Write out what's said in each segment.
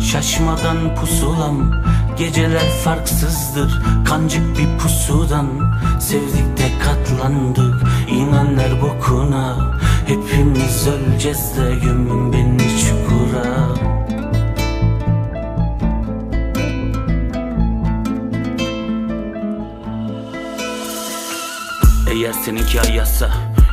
Şaşmadan pusulam. Geceler farksızdır Kancık bir pusudan. Sevdik de katlandık İnanlar bokuna. Hepimiz öleceğiz de Gömün beni çukura. Eğer seninki ayazsa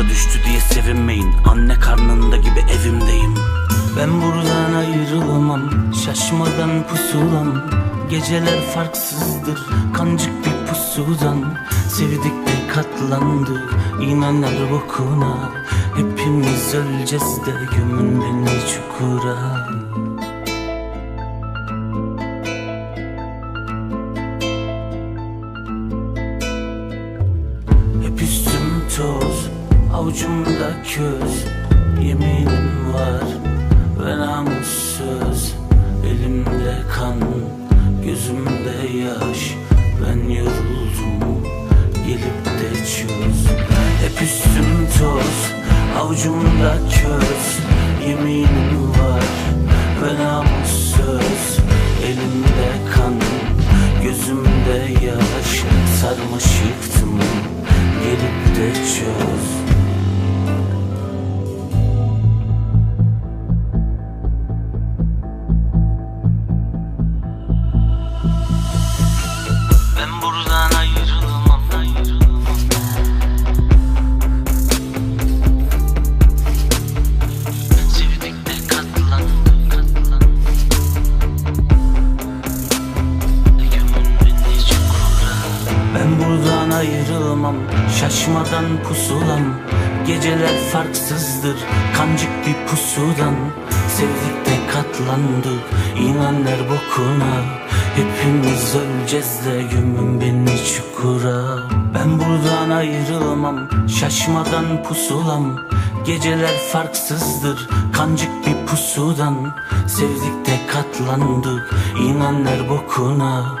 Çukura düştü diye sevinmeyin. Anne karnında gibi evimdeyim. Ben buradan ayrılamam. Şaşmadan pusulam. Geceler farksızdır. Kancık bir pusudan. Sevdik de katlandı. İnanlar bokuna. Hepimiz öleceğiz de Gömün beni çukura. Hep üstüm toz, avucumda köz Yeminim var ve namussuz. Elimde kan, gözümde yaş Ben yoruldum, gelip de çöz. Hep üstüm toz, avucumda köz Yeminim var ve namussuz. Elimde kan, gözümde yaş Sarmış yıktım, gelip de çöz ayrılmam Şaşmadan pusulam. Geceler farksızdır Kancık bir pusudan. Sevdik de katlandık İnanlar bokuna. Hepimiz öleceğiz de Gömün beni çukura. Ben buradan ayrılmam Şaşmadan pusulam. Geceler farksızdır Kancık bir pusudan. Sevdik de katlandık İnanlar bokuna